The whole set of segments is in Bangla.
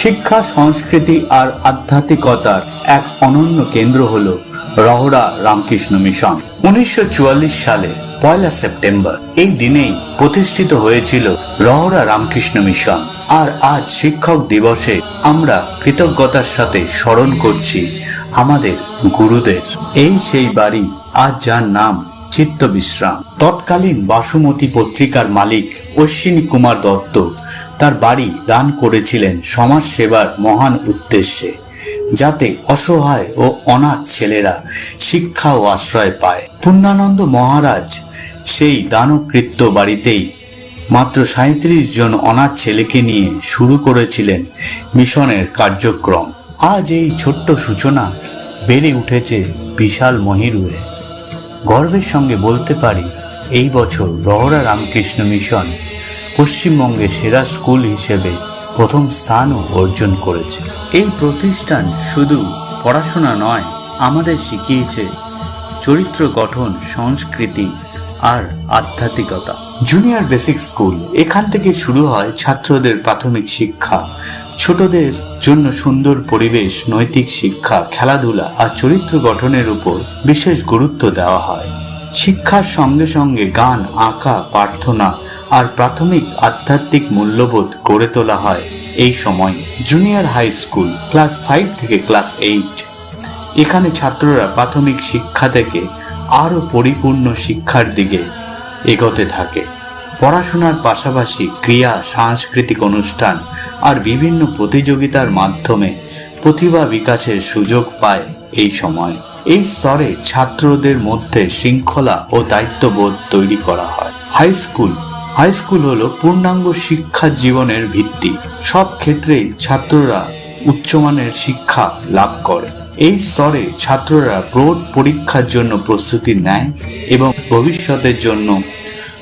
শিক্ষা, সংস্কৃতি আর আধ্যাত্মিকতার এক অনন্য কেন্দ্র হল রহরা রামকৃষ্ণ মিশন। উনিশশো চুয়াল্লিশ সালে, পয়লা সেপ্টেম্বর, এই দিনেই প্রতিষ্ঠিত হয়েছিল রহরা রামকৃষ্ণ মিশন। আর আজ শিক্ষক দিবসে আমরা কৃতজ্ঞতার সাথে স্মরণ করছি আমাদের গুরুদের। এই সেই বাড়ি, আজ যার নাম চিত্ত বিশ্রাম তৎকালীন বাসুমতী পত্রিকার মালিক অশ্বিনী কুমার দত্ত তার বাড়ি দান করেছিলেন সমাজ সেবার মহান উদ্দেশ্যে, যাতে অসহায় ও অনাথ ছেলেরা শিক্ষা ও আশ্রয় পায়। পূর্ণানন্দ মহারাজ সেই দানকৃত্য বাড়িতেই মাত্র সাঁত্রিশ জন অনাথ ছেলেকে নিয়ে শুরু করেছিলেন মিশনের কার্যক্রম। আজ এই ছোট্ট সূচনা বেড়ে উঠেছে বিশাল মহিরুহে। গর্বের সঙ্গে বলতে পারি, এই বছর রহরা রামকৃষ্ণ মিশন পশ্চিমবঙ্গে সেরা স্কুল হিসেবে প্রথম স্থানও অর্জন করেছে। এই প্রতিষ্ঠান শুধু পড়াশোনা নয়, আমাদের শিখিয়েছে চরিত্র গঠন, সংস্কৃতি আর আধ্যাত্মিকতা। জুনিয়র বেসিক স্কুল এখান থেকে শুরু হয় ছাত্রদের প্রাথমিক শিক্ষা। ছোটদের জন্য সুন্দর পরিবেশ, নৈতিক শিক্ষা, খেলাধুলা আর চরিত্র গঠনের উপর বিশেষ গুরুত্ব দেওয়া হয়। শিক্ষার সঙ্গে সঙ্গে গান, আঁকা, প্রার্থনা আর প্রাথমিক আধ্যাত্মিক মূল্যবোধ গড়ে তোলা হয় এই সময়। Junior high school class five থেকে ক্লাস এইট এখানে ছাত্ররা প্রাথমিক শিক্ষা থেকে আরও পরিপূর্ণ শিক্ষার দিকে এগোতে থাকে। পড়াশোনার পাশাপাশি ক্রিয়া, সাংস্কৃতিক অনুষ্ঠান আর বিভিন্ন প্রতিযোগিতার মাধ্যমে প্রতিভা বিকাশের সুযোগ পায় এই সময়। এই স্তরে ছাত্রদের মধ্যে শৃঙ্খলা ও দায়িত্ববোধ তৈরি করা হয়। High school. হাই স্কুল হলো পূর্ণাঙ্গ শিক্ষা জীবনের ভিত্তি। সব ক্ষেত্রেই ছাত্ররা উচ্চমানের শিক্ষা লাভ করে। এই স্তরে ছাত্ররা বোর্ড পরীক্ষার জন্য প্রস্তুতি নেয় এবং ভবিষ্যতের জন্য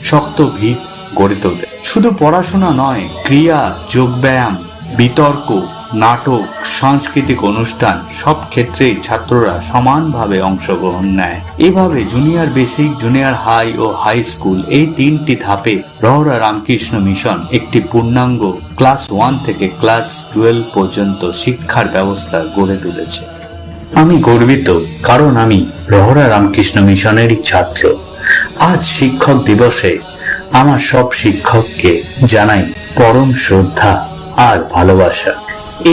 শক্ত ভিত গড়ে তোলে। শুধু পড়াশোনা নয়, ক্রিয়া, যোগব্যায়াম, বিতর্ক, নাটক, সাংস্কৃতিক অনুষ্ঠান সব ক্ষেত্রেই ছাত্ররা সমানভাবে অংশগ্রহণ নেয়। এভাবে জুনিয়র বেসিক, জুনিয়র হাই ও হাই স্কুল এই তিনটি ধাপে রহরা রামকৃষ্ণ মিশন একটি পূর্ণাঙ্গ ক্লাস ওয়ান থেকে ক্লাস টুয়েলভ পর্যন্ত শিক্ষার ব্যবস্থা গড়ে তুলেছে। আমি গর্বিত, কারণ আমি রহরা রামকৃষ্ণ মিশনেরই ছাত্র। আজ শিক্ষক দিবসে আমার সব শিক্ষককে জানাই পরম শ্রদ্ধা আর ভালোবাসা।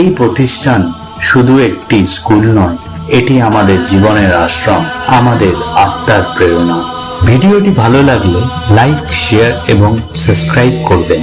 এই প্রতিষ্ঠান শুধু একটি স্কুল নয়, এটি আমাদের জীবনের আশ্রম, আমাদের আত্মার প্রেরণা। ভিডিওটি ভালো লাগলে লাইক, শেয়ার এবং সাবস্ক্রাইব করবেন।